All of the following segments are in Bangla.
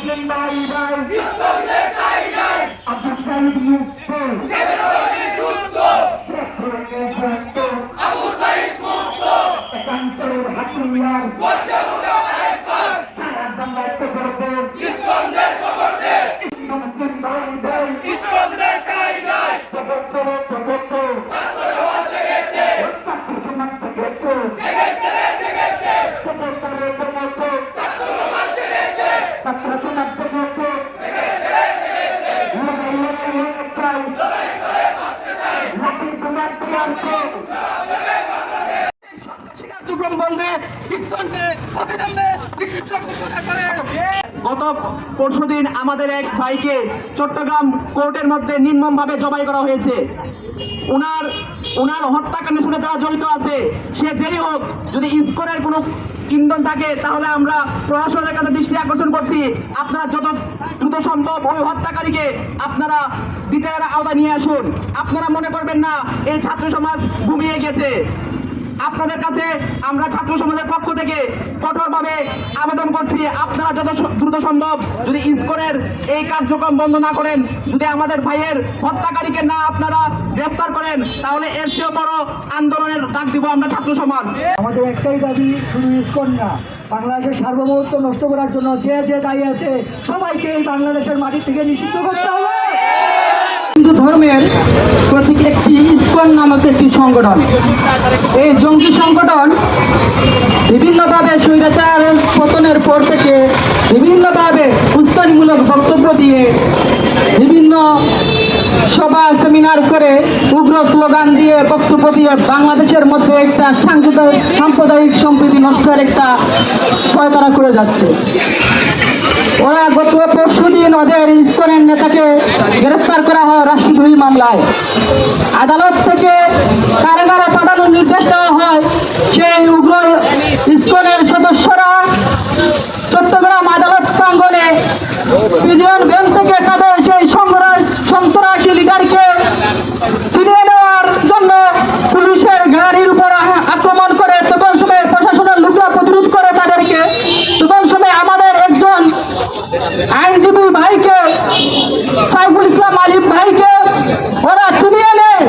মুসলিম ভাই ভাই আবু সাইদ মুক্ত শেখ হাসিনা মুক্ত একান্তরের হাতিয়ার সারা বাংলাতে করবে মুসলিম ভাই ভাই প্রবর্তনে প্রবর্ত ছাত্র সমাজ থেকে একটু প্রবর্তনে প্রবর্ত ছাত্র সমাজ থেকে একটু লড়াই লড়াই লড়াই চাই লাঠি তোমার প্রিয়াংশ কার্যক্রম বন্ধে ইসকনকে অবিলম্বে নিষিদ্ধ ঘোষণা গত পরশুদিন আমাদের এক ভাইকে চট্টগ্রাম কোর্টের মধ্যে নির্মমভাবে জবাই করা হয়েছে। উনার উনার হত্যাকাণ্ডের সাথে যারা জড়িত আছে, সে যেই হোক, যদি ইসকনের কোনো ইন্ধন থাকে, তাহলে আমরা প্রশাসনের কাছে দৃষ্টি আকর্ষণ করছি। আপনারা যত দ্রুত সম্ভব ওই হত্যাকারীকে আপনারা বিচারের আওতায় নিয়ে আসুন। আপনারা মনে করবেন না, এই ছাত্র সমাজ ঘুমিয়ে গেছে। আপনাদের কাছে আমরা ছাত্র সমাজের পক্ষ থেকে কঠোরভাবে আবেদন করছি, আপনারা যত দ্রুত সম্ভব যদি ইসকনের এই কার্যক্রম বন্ধ না করেন, যদি আমাদের ভাইয়ের হত্যাকারীকে না আপনারা গ্রেফতার করেন, তাহলে এর চেয়ে বড় আন্দোলনের ডাক দিব আমরা ছাত্র সমাজ। আমাদের একটাই দাবি, শুধু ইস্কন না, বাংলাদেশের সার্বভৌমত্ব নষ্ট করার জন্য যে যে দায়ী আছে, সবাইকে এই বাংলাদেশের মাটি থেকে নিষিদ্ধ করতে হবে। হিন্দু ধর্মের প্রতীক একটি ইস্কন নামক একটি সংগঠন। এই জঙ্গি সংগঠন বিভিন্নভাবে স্বৈরাচার পতনের পর থেকে বিভিন্নভাবে উস্তানিমূলক বক্তব্য দিয়ে বিভিন্ন সভা সেমিনার করে উগ্র স্লোগান দিয়ে বক্তব্য দিয়ে বাংলাদেশের মধ্যে একটা সাম্প্রদায়িক সাম্প্রদায়িক সম্প্রীতি নষ্টের একটা সহায়তা করে যাচ্ছে। ওরা গত পরশু দিন ওদের ইস্কনের নেতাকে গ্রেফতার করা হয় রাশিদুই মামলায়। আদালত থেকে কারাগারে পাঠানোর নির্দেশ দেওয়া হয়, সেই উগ্র আইনজীবী ভাইকে সাইফুল ইসলাম আলিম ভাইকে ওরা চিনিয়ে নেয়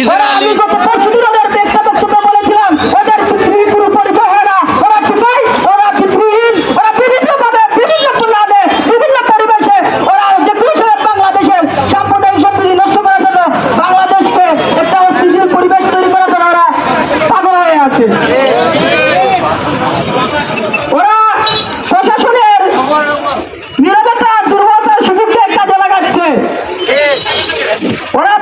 ইসরায়েলি গত পরশুদিন ওদের একটা বলেছিলাম ওদের পৃথিবীর পরিচয় না ওরা ওরা পৃথিবীহীন ওরা বিভিন্ন বিভিন্ন পরিবেশে। ওরা যে কোনো সময় বাংলাদেশের সাম্প্রদায়িক সম্প্রীতি নষ্ট করার বাংলাদেশকে একটা অস্থিতিশীল পরিবেশ তৈরি করার জন্য ওরা হয়ে আছে। ¡Fuera!